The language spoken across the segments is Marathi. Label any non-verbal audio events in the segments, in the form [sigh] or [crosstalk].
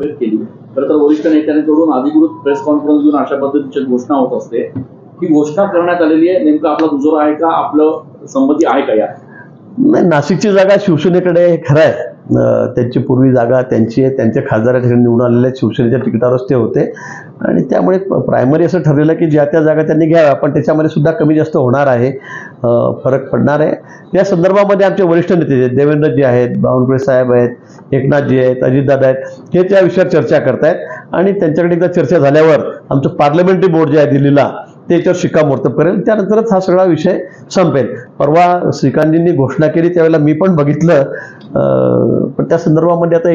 व्यक्त केली. खरं तर वरिष्ठ नेत्यांकडून अधिकृत प्रेस कॉन्फरन्स घेऊन अशा पद्धतीची घोषणा होत असते. ही घोषणा करण्यात आलेली आहे. नेमकं आपला दुजोरा आहे का? आपलं संमती आहे का या? नाशिकची जागा शिवसेनेकडे खरं आहे. त्यांची पूर्वी जागा त्यांची आहे त्यांच्या खासदार ठिकाणी निवडून आलेले आहेत शिवसेनेच्या तिकिटावरच ते होते. आणि त्यामुळे प्रायमरी असं ठरलेलं की ज्या त्या जागा त्यांनी घ्याव्या पण त्याच्यामध्ये सुद्धा कमी जास्त होणार आहे. फरक पडणार आहे. त्या संदर्भामध्ये आमचे वरिष्ठ नेते जे आहेत, देवेंद्रजी आहेत बावनकुळे साहेब आहेत एकनाथजी आहेत अजितदादा आहेत हे त्या विषयावर चर्चा करतायत. आणि त्यांच्याकडे एकदा चर्चा झाल्यावर आमचं पार्लमेंटरी बोर्ड जे आहे दिल्लीला ते याच्यावर शिक्कामोर्तब करेल. त्यानंतरच हा सगळा विषय संपेल. परवा श्रीकांतजींनी घोषणा केली त्यावेळेला मी पण बघितलं. पण त्या संदर्भामध्ये आता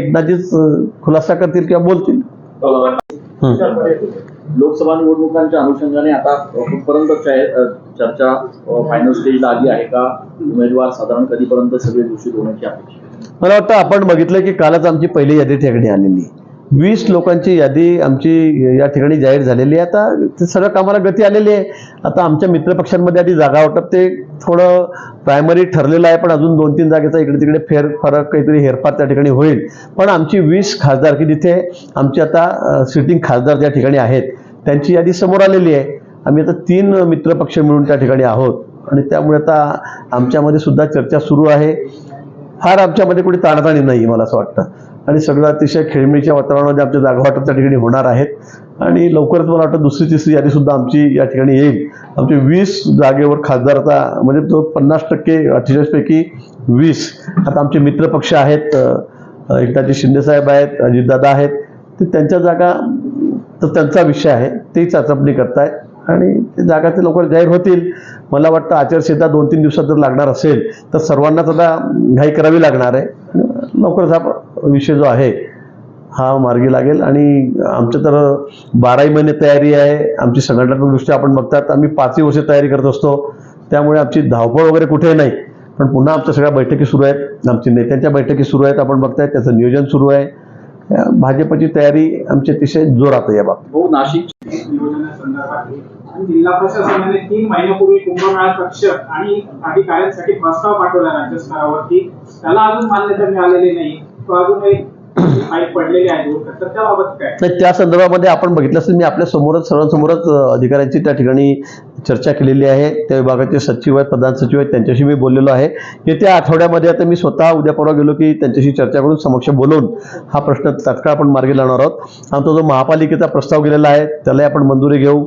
अं, खुलासा करतील किंवा बोलतील. लोकसभा निवडणुकांच्या अनुषंगाने आता कुठपर्यंत चर्चा फायनल स्टेजला आली आहे का उमेदवार साधारण कधीपर्यंत सगळे घोषित होण्याची अपेक्षा? मला वाटतं आपण बघितलं की कालच आमची पहिली यादी ठिकाणी आलेली वीस लोकांची यादी आमची या ठिकाणी जाहीर झालेली आहे. आता ते सगळं कामाला गती आलेली आहे. आता आमच्या मित्रपक्षांमध्ये आधी जागा वाटप ते थोडं प्रायमरी ठरलेलं आहे पण अजून दोन तीन जागेचा इकडे तिकडे फेर फरक काहीतरी हेरफार त्या ठिकाणी होईल. पण आमची वीस खासदार की तिथे आमची आता सिटिंग खासदार ज्या ठिकाणी आहेत त्यांची यादी समोर आलेली आहे. आम्ही आता तीन मित्रपक्ष मिळून त्या ठिकाणी आहोत. आणि त्यामुळे आता आमच्यामध्ये सुद्धा चर्चा सुरू आहे. फार आमच्यामध्ये कुठे ताणताणी नाही मला असं वाटतं. आणि सगळं अतिशय खेळमेळीच्या वातावरणामध्ये आमच्या जागा वाटप त्या ठिकाणी होणार आहेत. आणि लवकरच मला वाटतं दुसरी तिसरी यादीसुद्धा आमची या ठिकाणी येईल. आमचे वीस जागेवर खासदारचा म्हणजे तो पन्नास टक्के अठ्ठेचाळीसपैकी वीस आता आमचे मित्रपक्ष आहेत. एकदाचे शिंदेसाहेब आहेत अजितदादा आहेत. ते त्यांच्या जागा तर त्यांचा विषय आहे. ते चाचपणी करतायत. आणि ते जागा ते लवकर जाहीर होतील. मला वाटतं आचारसंहिता दोन तीन दिवसात जर लागणार असेल तर सर्वांनाच आता घाई करावी लागणार आहे. आणि लवकरच हा विषय जो आहे हा मार्गी लागेल. आणि आमचं तर बाराही महिने तयारी आहे. आमची संघटनात्मकदृष्ट्या आपण बघतात. आम्ही पाचही वर्ष तयारी करत असतो. त्यामुळे आमची धावपळ वगैरे कुठे नाही. पण पुन्हा आमच्या सगळ्या बैठकी सुरू आहेत. आमची नेत्यांच्या बैठकी सुरू आहेत. आपण बघताय त्याचं नियोजन सुरू आहे. भाजपची तयारी आमची अतिशय जोरात आहे या बाबतीत. हो, आणि जिल्हा प्रशासनाने तीन महिन्यापूर्वी कुंभमेळा कक्ष आणि अधिकाऱ्यांसाठी प्रस्ताव पाठवला राज्य स्तरावरती त्याला अजून मान्यता मिळालेली नाही. तो अजूनही फाईल नाही त्या संदर्भामध्ये आपण बघितलं असेल मी आपल्या समोरच सर्वांसमोरच अधिकाऱ्यांची त्या ठिकाणी चर्चा केलेली आहे. त्या विभागाचे सचिव आहेत प्रधान सचिव आहेत त्यांच्याशी मी बोललेलो आहे. येत्या आठवड्यामध्ये आता मी स्वतः उद्या परवा गेलो की त्यांच्याशी चर्चा करून समक्ष बोलून हा प्रश्न तात्काळ आपण मार्गी लावणार आहोत. आमचा जो महापालिकेचा प्रस्ताव गेलेला आहे त्यालाही आपण मंजुरी घेऊ.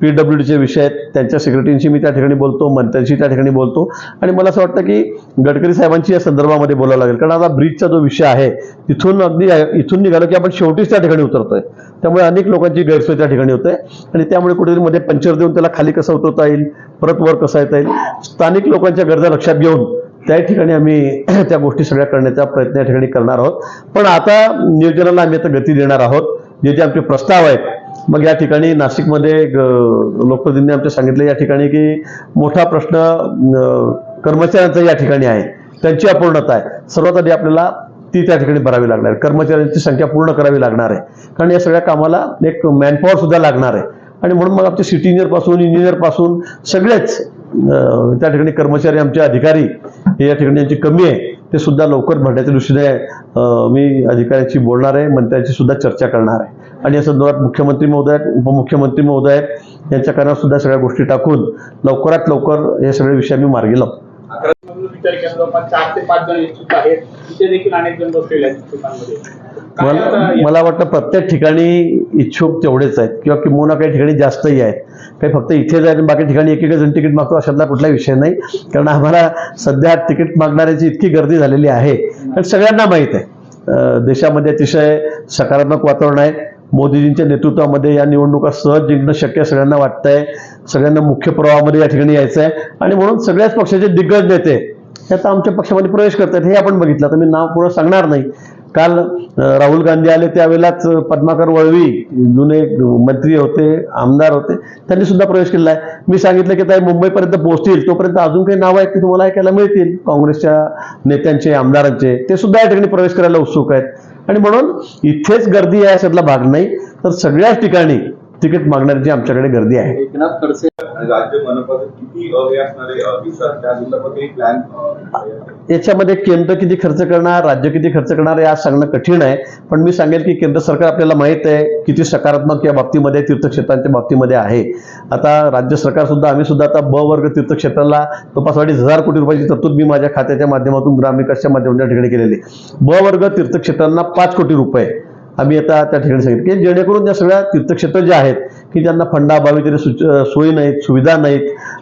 पी डब्ल्यू डीचे विषय आहेत त्यांच्या सेक्रेटरींशी मी त्या ठिकाणी बोलतो मंत्र्यांशी त्या ठिकाणी बोलतो. आणि मला असं वाटतं की गडकरी साहेबांची या संदर्भामध्ये बोलावं लागेल. कारण आता ब्रिजचा जो विषय आहे इथून अगदी इथून निघालो की आपण शेवटीच त्या ठिकाणी उतरतोय. त्यामुळे अनेक लोकांची गैरसोय त्या ठिकाणी होते. आणि त्यामुळे कुठेतरी मध्ये पंचर देऊन त्याला खाली कसं उतरता येईल परत वर कसा येता येईल स्थानिक लोकांच्या गरजा लक्षात घेऊन त्या ठिकाणी आम्ही [clears throat] त्या गोष्टी सगळ्या करण्याचा प्रयत्न या ठिकाणी करणार आहोत. पण आता नियोजनाला आम्ही आता गती देणार आहोत. जे जे आमचे प्रस्ताव आहेत मग या ठिकाणी नाशिकमध्ये ग- लोकप्रतिनिधींनी आमच्या सांगितलं या ठिकाणी की मोठा प्रश्न कर्मचाऱ्यांचा या ठिकाणी आहे. त्यांची अपूर्णता आहे. सर्वात आधी आपल्याला ती त्या ठिकाणी भरावी लागणार आहे. कर्मचाऱ्यांची संख्या पूर्ण करावी लागणार आहे. कारण या सगळ्या कामाला एक मॅनपॉवर सुद्धा लागणार आहे. आणि म्हणून मग आमचे सिटी इंजिनियरपासून इंजिनियरपासून सगळेच त्या ठिकाणी कर्मचारी आमचे अधिकारी हे या ठिकाणी यांची कमी आहे. ते सुद्धा लवकर भरण्याच्या दृष्टीने मी अधिकाऱ्यांशी बोलणार आहे. मंत्र्यांची सुद्धा चर्चा करणार आहे. आणि या संदर्भात मुख्यमंत्री महोदय उपमुख्यमंत्री महोदय आहेत यांच्या कानावर सुद्धा सगळ्या गोष्टी टाकून लवकरात लवकर हे सगळे विषय मी मार्गी लावतो. जवळपास चार ते पाच जण इच्छुक आहेत. तिथे देखील अनेक जण बसलेले आहेत इच्छुकांमध्ये. काय मला वाटतं प्रत्येक ठिकाणी इच्छुक तेवढेच आहेत किंवा किंबहुना काही ठिकाणी जास्तही आहेत. काही फक्त इथेच आहेत बाकी ठिकाणी एक जण तिकीट मागतो अशातला कुठलाही विषय नाही. कारण आम्हाला सध्या तिकीट मागणाऱ्याची इतकी गर्दी झालेली आहे. आणि सगळ्यांना माहीत आहे. देशामध्ये अतिशय सकारात्मक वातावरण आहे. मोदीजींच्या नेतृत्वामध्ये या निवडणुका सहज जिंकणं शक्य सगळ्यांना वाटतंय. सगळ्यांना मुख्य प्रवाहामध्ये या ठिकाणी यायचं आहे आणि म्हणून सगळ्याच पक्षाचे दिग्गज नेते आता आमच्या पक्षामध्ये प्रवेश करतात हे आपण बघितलं. तर मी नाव पुढं सांगणार नाही. काल राहुल गांधी आले त्यावेळेलाच पद्माकर वळवी जुने मंत्री होते आमदार होते त्यांनी सुद्धा प्रवेश केलेला आहे. मी सांगितलं की त्या मुंबईपर्यंत पोहोचतील तोपर्यंत अजून काही नावं आहेत की तुम्हाला ऐकायला मिळतील. काँग्रेसच्या नेत्यांचे आमदारांचे ते सुद्धा या ठिकाणी प्रवेश करायला उत्सुक आहेत. आणि म्हणून इथेच गर्दी आहे अशातला भाग नाही तर सगळ्याच ठिकाणी तिकीट मागणाऱ्यांची आमच्याकडे गर्दी आहे. एकनाथ खडसे राज्य मनपाचं किती अ, हे असणारे अ, दिवसात त्या संदर्भात काही प्लॅन याच्यामध्ये केंद्र किती खर्च करणार राज्य किती खर्च करणार आज सांगणं कठीण आहे. पण मी सांगेल की केंद्र सरकार आपल्याला माहीत आहे किती सकारात्मक या बाबतीमध्ये तीर्थक्षेत्रांच्या बाबतीमध्ये आहे. आता राज्य सरकार सुद्धा आम्ही सुद्धा आता ब वर्ग तीर्थक्षेत्राला जवळपास अडीच हजार कोटी रुपयाची तरतूद मी माझ्या खात्याच्या माध्यमातून ग्रामविकासच्या माध्यमातून ठिकाणी केलेली ब वर्ग तीर्थक्षेत्रांना पाच कोटी रुपये. आम्ही आता त्या ठिकाणी सांगितलं की जेणेकरून त्या सगळ्या तीर्थक्षेत्र जे आहेत की त्यांना फंडाअभावी तरी सुच सोयी नाहीत सुविधा नाहीत.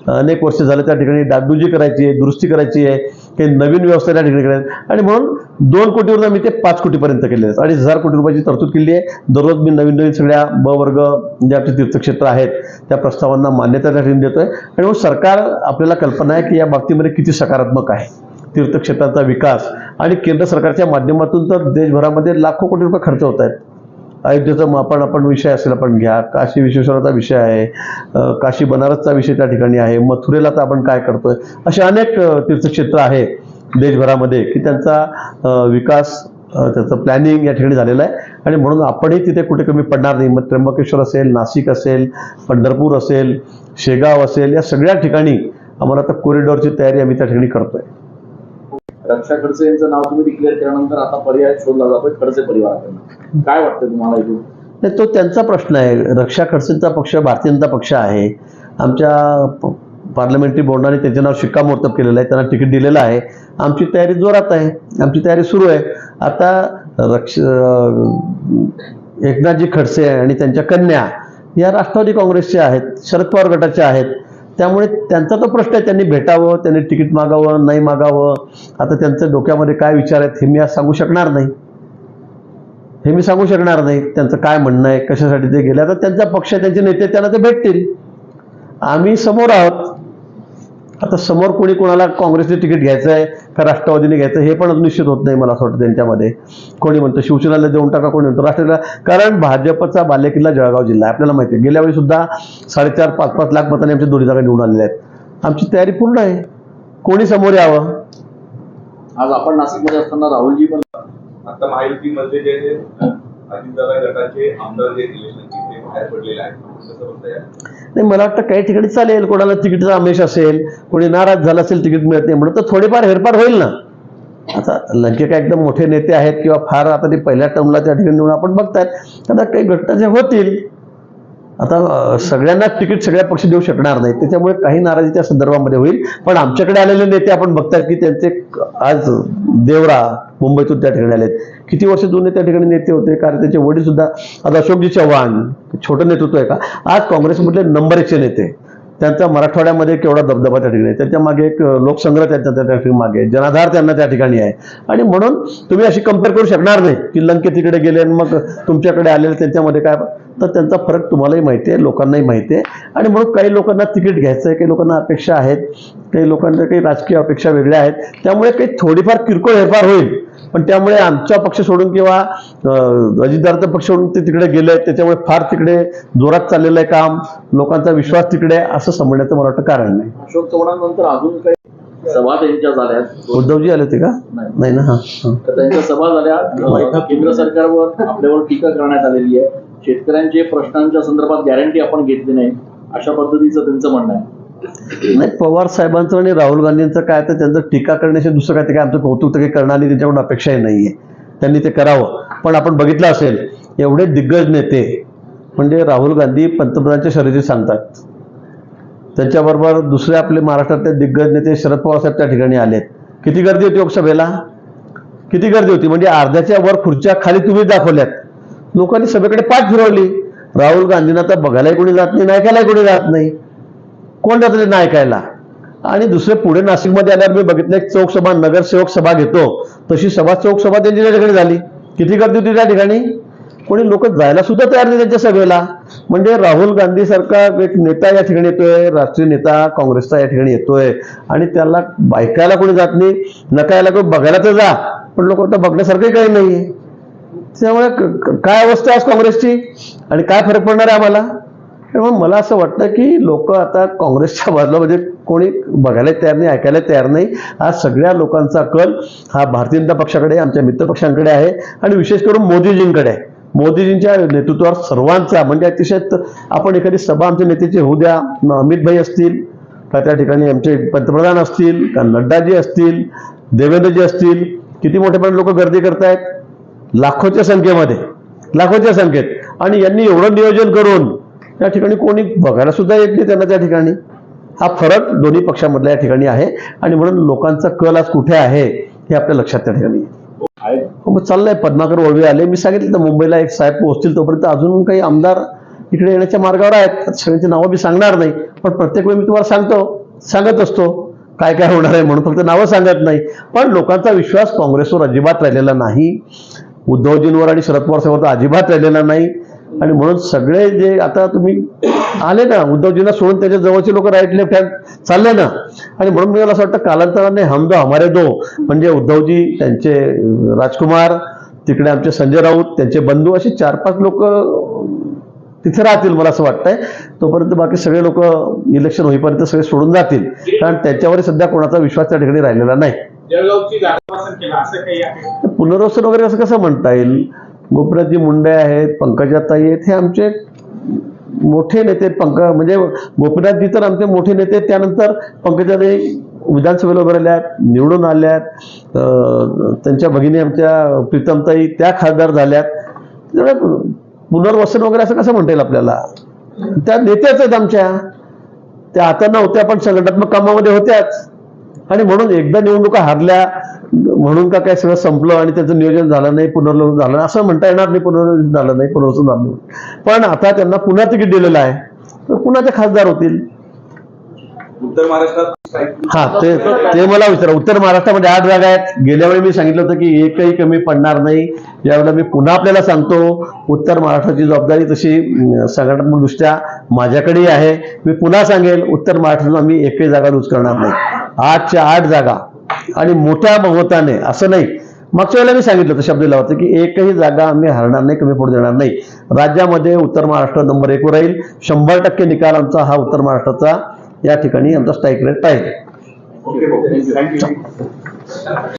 अनेक वर्ष झाले त्या ठिकाणी डागडुजी करायची आहे दुरुस्ती करायची आहे काही नवीन व्यवस्था त्या ठिकाणी करायची आणि म्हणून दोन कोटीवरून आम्ही ते पाच कोटीपर्यंत केले आहेत. अडीच हजार कोटी रुपयाची तरतूद केली आहे. दररोज मी नवीन नवीन सगळ्या ब वर्ग जे आमचे तीर्थक्षेत्र आहेत त्या प्रस्तावांना मान्यता त्या ठिकाणी देतो आहे आणि मग सरकार आपल्याला कल्पना आहे की या बाबतीमध्ये किती सकारात्मक आहे. तीर्थक्षेत्राचा विकास आणि केंद्र सरकारच्या माध्यमातून तर देशभरामध्ये लाखो कोटी रुपये खर्च होत आहेत. अयोध्येचा आपण आपण विषय असेल आपण घ्या. काशी विश्वेश्वराचा विषय आहे. काशी बनारसचा विषय त्या ठिकाणी आहे. मथुरेला तर आपण काय करतोय? असे अनेक तीर्थक्षेत्र आहे देशभरामध्ये की त्यांचा विकास त्याचं प्लॅनिंग या ठिकाणी झालेलं आहे. आणि म्हणून आपणही तिथे कुठे कमी पडणार नाही. मग त्र्यंबकेश्वर असेल नाशिक असेल पंढरपूर असेल शेगाव असेल या सगळ्या ठिकाणी आम्हाला आता कॉरिडॉरची तयारी आम्ही त्या ठिकाणी करतोय. रक्षा खडसे यांचं नाव तुम्ही डिक्लेअर केल्यानंतर आता पर्याय शोधला जातोय खडसे परिवाराकडनं. काय वाटतं तुम्हाला इथून? नाही तो त्यांचा प्रश्न आहे. रक्षा खडसेंचा पक्ष भारतीय जनता पक्ष आहे. आमच्या पार्लमेंटरी बोर्डाने त्यांचे नाव शिक्कामोर्तब केलेलं आहे. त्यांना तिकीट दिलेलं आहे. आमची तयारी जोरात आहे. आमची तयारी सुरू आहे. आता रक्ष एकनाथजी खडसे आणि त्यांच्या कन्या या राष्ट्रवादी काँग्रेसच्या आहेत शरद पवार गटाच्या आहेत. त्यामुळे त्यांचा तो प्रश्न आहे त्यांनी भेटावं त्यांनी तिकीट मागावं नाही मागावं. आता त्यांच्या डोक्यामध्ये काय विचार आहेत हे मी आज सांगू शकणार नाही. हे मी सांगू शकणार नाही त्यांचं काय म्हणणं आहे कशासाठी ते गेले. आता त्यांचा पक्ष त्यांचे नेते त्यांना ते भेटतील. आम्ही समोर आहोत आता समोर कोणी कोणाला काँग्रेसने तिकीट घ्यायचं आहे का राष्ट्रवादीने घ्यायचं हे पण निश्चित होत नाही मला असं वाटतं त्यांच्यामध्ये. कोणी म्हणतं शिवसेनेला देऊन टाका कोणी म्हणतो राष्ट्रवादीला. कारण भाजपचा बालेकिल्ला जळगाव जिल्हा आहे. आपल्याला माहिती आहे. गेल्या वेळी सुद्धा साडेचार पाच पाच लाख मतांनी आमच्या दोन्ही जागा निवडून आलेल्या आहेत. आमची तयारी पूर्ण आहे. कोणी समोर यावं? आज आपण नाशिकमध्ये असताना राहुलजी पण आता महायुतीमध्ये जे हे अजितदादा गटाचे आमदार जे रिलेशनशिप ते बाहेर पडलेले आहेत. नाही मला वाटतं काही ठिकाणी चालेल. कोणाला तिकीटचा आमिष असेल कोणी नाराज झाला असेल तिकीट मिळत नाही म्हणून तर थोडेफार हेरफार होईल ना. आता लंके काय एकदम मोठे नेते आहेत किंवा फार आता ते पहिल्या टर्मला त्या ठिकाणी आपण बघतायत. आता काही घटना ज्या होतील आता सगळ्यांना तिकीट सगळ्या पक्ष देऊ शकणार नाही त्याच्यामुळे काही नाराजी त्या संदर्भामध्ये होईल. पण आमच्याकडे आलेले नेते आपण बघताय की त्यांचे आज देवरा मुंबईतून त्या ठिकाणी आलेत. किती वर्ष जुने त्या ठिकाणी नेते होते? कारण त्यांचे वडील सुद्धा आता अशोकजी चव्हाण छोटं नेतृत्व आहे का? आज काँग्रेसमधले नंबर एकचे नेते. त्यांचा मराठवाड्यामध्ये केवढा दबदबा त्या ठिकाणी त्याच्यामागे एक लोकसंग्रह त्यांचा त्या ठिकाणी मागे आहे. जनाधार त्यांना त्या ठिकाणी आहे. आणि म्हणून तुम्ही अशी कंपेअर करू शकणार नाही की लंके तिकडे गेले आणि मग तुमच्याकडे आलेले त्यांच्यामध्ये काय तर त्यांचा फरक तुम्हालाही माहिती आहे लोकांनाही माहिती आहे. आणि म्हणून काही लोकांना तिकीट घ्यायचं आहे काही लोकांना अपेक्षा आहेत. काही लोकांच्या काही राजकीय अपेक्षा वेगळ्या आहेत. त्यामुळे काही थोडीफार किरकोळ हेरफार होईल. पण त्यामुळे आमचा पक्ष सोडून किंवा अजितदारचा पक्ष सोडून ते तिकडे गेले त्याच्यामुळे फार तिकडे जोरात चाललेलं आहे काम. लोकांचा विश्वास तिकडे आहे असं समजण्याचं मला वाटतं कारण नाही. अशोक चव्हाणांनंतर अजून काही सभा त्यांच्या झाल्या उद्धवजी आले होते का? नाही. नाही ना हा. तर त्यांच्या सभा झाल्या. केंद्र सरकारवर आपल्यावर टीका करण्यात आलेली आहे. शेतकऱ्यांचे प्रश्नांच्या संदर्भात गॅरंटी आपण घेतली नाही. अशा पद्धतीचं त्यांचं म्हणणं आहे. नाही पवार साहेबांचं आणि राहुल गांधींचं काय तर त्यांचं टीका करण्याचे दुसरं काय ते काय आमचं कौतुक तर काही करणार नाही त्यांच्याकडून अपेक्षाही नाहीये. त्यांनी ते करावं. पण आपण बघितलं असेल एवढे दिग्गज नेते म्हणजे राहुल गांधी पंतप्रधानांच्या शर्यतीत सांगतात. त्याच्याबरोबर दुसरे आपले महाराष्ट्रातले दिग्गज नेते शरद पवार साहेब त्या ठिकाणी आलेत. किती गर्दी होती लोकसभेला? किती गर्दी होती? म्हणजे अर्ध्याच्या वर खुर्च्या खाली तुम्ही दाखवल्यात. लोकांनी सभेकडे पाठ फिरवली. राहुल गांधींना तर बघायलाही कोणी जात नाही नायकायलाही कोणी जात नाही. कोण जात नाही नायकायला? आणि दुसरे पुढे नाशिकमध्ये आल्यावर मी बघितलं एक चौक सभा नगरसेवक सभा घेतो. तशी सभा चौक सभा त्यांची त्या ठिकाणी झाली. किती गर्दी होती त्या ठिकाणी? कोणी लोक जायला सुद्धा तयार नाही त्यांच्या सभेला. म्हणजे राहुल गांधी सारखा एक नेता या ठिकाणी येतोय राष्ट्रीय नेता काँग्रेसचा या ठिकाणी येतोय. आणि त्याला बायकायला कोणी जात नाही नकायला कोणी बघायला तर जा. पण लोक आता बघण्यासारखंही काही नाहीये. त्यामुळे क- काय अवस्था आहे आज काँग्रेसची? आणि काय फरक पडणार आहे आम्हाला? त्यामुळे मला असं वाटतं की लोक आता काँग्रेसच्या बाजूला म्हणजे कोणी बघायला तयार नाही ऐकायला तयार नाही. आज सगळ्या लोकांचा कल हा भारतीय जनता पक्षाकडे आमच्या मित्रपक्षांकडे आहे. आणि विशेष करून मोदीजींकडे आहे. मोदीजींच्या नेतृत्वावर सर्वांचा म्हणजे अतिशय आपण एखादी सभा आमच्या नेत्याची होऊ द्या. म- अमित भाई असतील का त्या ठिकाणी आमचे पंतप्रधान असतील का नड्डाजी असतील देवेंद्रजी असतील किती मोठेपणे लोक गर्दी करतायत लाखोच्या संख्येमध्ये लाखोच्या संख्येत. आणि यांनी एवढं नियोजन करून त्या ठिकाणी कोणी बघायला सुद्धा येत नाही त्यांना त्या ठिकाणी. हा फरक दोन्ही पक्षामधल्या या ठिकाणी आहे. आणि म्हणून लोकांचा कल आज कुठे आहे हे आपल्या लक्षात त्या ठिकाणी. हो, चाललंय. पद्माकर वळवे आले. मी सांगितलं तर मुंबईला एक साहेब पोहोचतील तोपर्यंत अजून काही आमदार इकडे येण्याच्या मार्गावर आहेत. सगळ्यांची नावं मी सांगणार नाही. पण प्रत्येक वेळी मी तुम्हाला सांगतो सांगत असतो काय काय होणार आहे म्हणून फक्त नावं सांगत नाही. पण लोकांचा विश्वास काँग्रेसवर अजिबात राहिलेला नाही. उद्धवजींवर आणि शरद पवार साहेबांवर तर अजिबात राहिलेला नाही. आणि म्हणून सगळे जे आता तुम्ही आले ना उद्धवजींना सोडून त्याच्या जवळचे लोक राईट लेफ्ट हँड चालले ना. आणि म्हणून मला असं वाटतं कालांतराने हम दो हमारे दो. म्हणजे उद्धवजी त्यांचे राजकुमार तिकडे आमचे संजय राऊत त्यांचे बंधू असे चार पाच लोक तिथे राहतील मला असं वाटतंय. तोपर्यंत बाकी सगळे लोक इलेक्शन होईपर्यंत सगळे सोडून जातील. कारण त्याच्यावर सध्या कोणाचा विश्वास त्या ठिकाणी राहिलेला नाही. पुनर्वसन वगैरे असं कसं म्हणता येईल? गोपीनाथजी मुंडे आहेत पंकजाताई आहेत हे आमचे मोठे नेते आहेत. पंक म्हणजे गोपीनाथजी तर आमचे मोठे नेते आहेत. त्यानंतर पंकजाताई विधानसभेला उभे राहिल्या आहेत, निवडून आल्यात आहेत त्यांच्या भगिनी आमच्या प्रीतमताई त्या खासदार झाल्यात पुनर्वसन वगैरे असं कसं म्हणता येईल आपल्याला त्या नेत्याच आहेत आमच्या त्या आता नव्हत्या पण संघटनात्मक कामामध्ये होत्याच आणि म्हणून एकदा निवडणुका हारल्या म्हणून का काय सगळं संपलं आणि त्याचं नियोजन झालं नाही पुनर्वसन झालं नाही? असं म्हणता येणार नाही पुनर्वसन झालं नाही पुनर्वसन झालं नाही. पण आता त्यांना पुन्हा तिकीट दिलेलं आहे. तर पुन्हा ते खासदार होतील. उत्तर महाराष्ट्रात हा ते ते मला विचारा. उत्तर महाराष्ट्रामध्ये आठ जागा आहेत. गेल्या वेळी मी सांगितलं होतं की एकही कमी पडणार नाही. यावेळेला मी पुन्हा आपल्याला सांगतो उत्तर महाराष्ट्राची जबाबदारी तशी अं, संघटनात्मक दृष्ट्या माझ्याकडेही आहे. मी पुन्हा सांगेल उत्तर महाराष्ट्रातून आम्ही एकही जागा लूज करणार नाही. आठच्या आठ जागा. आणि मोठ्या बहुमताने असं नाही. मागच्या वेळेला मी सांगितलं होतं शब्द होता की एकही जागा आम्ही हरणार नाही कमी पडू देणार नाही. राज्यामध्ये उत्तर महाराष्ट्र नंबर एकवर राहील. शंभर टक्के निकाल आमचा हा उत्तर महाराष्ट्राचा या ठिकाणी आमचा स्ट्राईक रेट थँक्यू